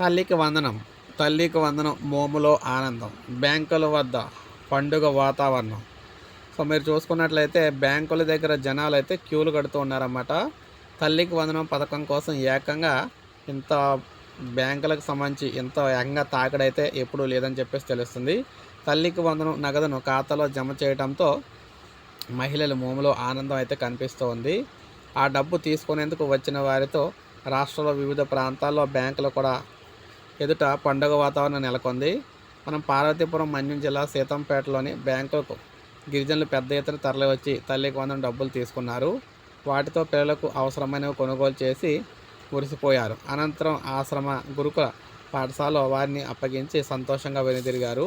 తల్లికి వందనం తల్లికి వందనం మోములో ఆనందం బ్యాంకుల వద్ద పండుగ వాతావరణం. సో మీరు చూసుకున్నట్లయితే బ్యాంకుల దగ్గర జనాలు అయితే క్యూలు కడుతూ ఉన్నారన్నమాట. తల్లికి వందనం పథకం కోసం ఏకంగా ఇంత బ్యాంకులకు సంబంధించి ఇంత ఏకంగా తాకడైతే ఎప్పుడూ లేదని చెప్పేసి తెలుస్తుంది. తల్లికి వందనం నగదును ఖాతాలో జమ చేయడంతో మహిళల మోములో ఆనందం అయితే కనిపిస్తూ ఉంది. ఆ డబ్బు తీసుకునేందుకు వచ్చిన వారితో రాష్ట్రంలో వివిధ ప్రాంతాల్లో బ్యాంకులు కూడా ఎదుట పండుగ వాతావరణం నెలకొంది. మనం పార్వతీపురం మన్యం జిల్లా సీతంపేటలోని బ్యాంకులకు గిరిజనులు పెద్ద ఎత్తున తరలివచ్చి తల్లికి వందన డబ్బులు తీసుకున్నారు. వాటితో పిల్లలకు అవసరమైనవి కొనుగోలు చేసి మురిసిపోయారు. అనంతరం ఆశ్రమ గురుకుల పాఠశాలలో వారిని అప్పగించి సంతోషంగా వెనుదిరిగారు.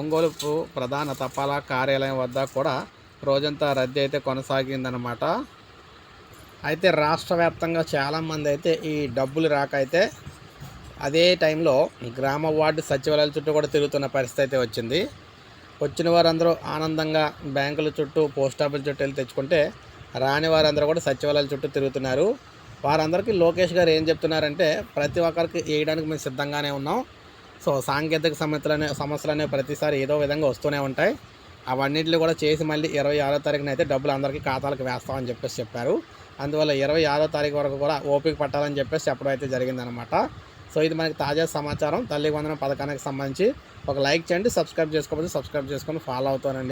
ఒంగోలుపు ప్రధాన తపాలా కార్యాలయం వద్ద కూడా రోజంతా రద్దీ అయితే కొనసాగిందనమాట అయితే రాష్ట్ర వ్యాప్తంగా చాలామంది అయితే ఈ డబ్బులు రాక అయితే అదే టైంలో గ్రామ వార్డు సచివాలయాల చుట్టూ కూడా తిరుగుతున్న పరిస్థితి అయితే వచ్చింది. వచ్చిన వారందరూ ఆనందంగా బ్యాంకుల చుట్టూ పోస్ట్ ఆఫీస్ చుట్టూ వెళ్ళి తెచ్చుకుంటే రాని వారందరూ కూడా సచివాలయాల చుట్టూ తిరుగుతున్నారు. వారందరికీ లోకేష్ గారు ఏం చెప్తున్నారంటే ప్రతి ఒక్కరికి వేయడానికి మేము సిద్ధంగానే ఉన్నాం. సో సాంకేతిక సమస్యలు అనే సమస్యలు అనేవి ప్రతిసారి ఏదో విధంగా వస్తూనే ఉంటాయి. అవన్నిటిని కూడా చేసి మళ్ళీ ఇరవై ఆరో తారీఖున అయితే డబ్బులు అందరికీ ఖాతాలకు వేస్తామని చెప్పేసి చెప్పారు. అందువల్ల ఇరవై ఆరో తారీఖు వరకు కూడా ఓపిక పట్టాలని చెప్పేసి చెప్పడం అయితే జరిగిందనమాట సో ఇది మనకి తాజా సమాచారం. తల్లి వందనం పథకానికి సంబంధించి ఒక లైక్ చేయండి సబ్స్క్రైబ్ చేసుకోకపోతే సబ్స్క్రైబ్ చేసుకొని ఫాలో అవుతానండి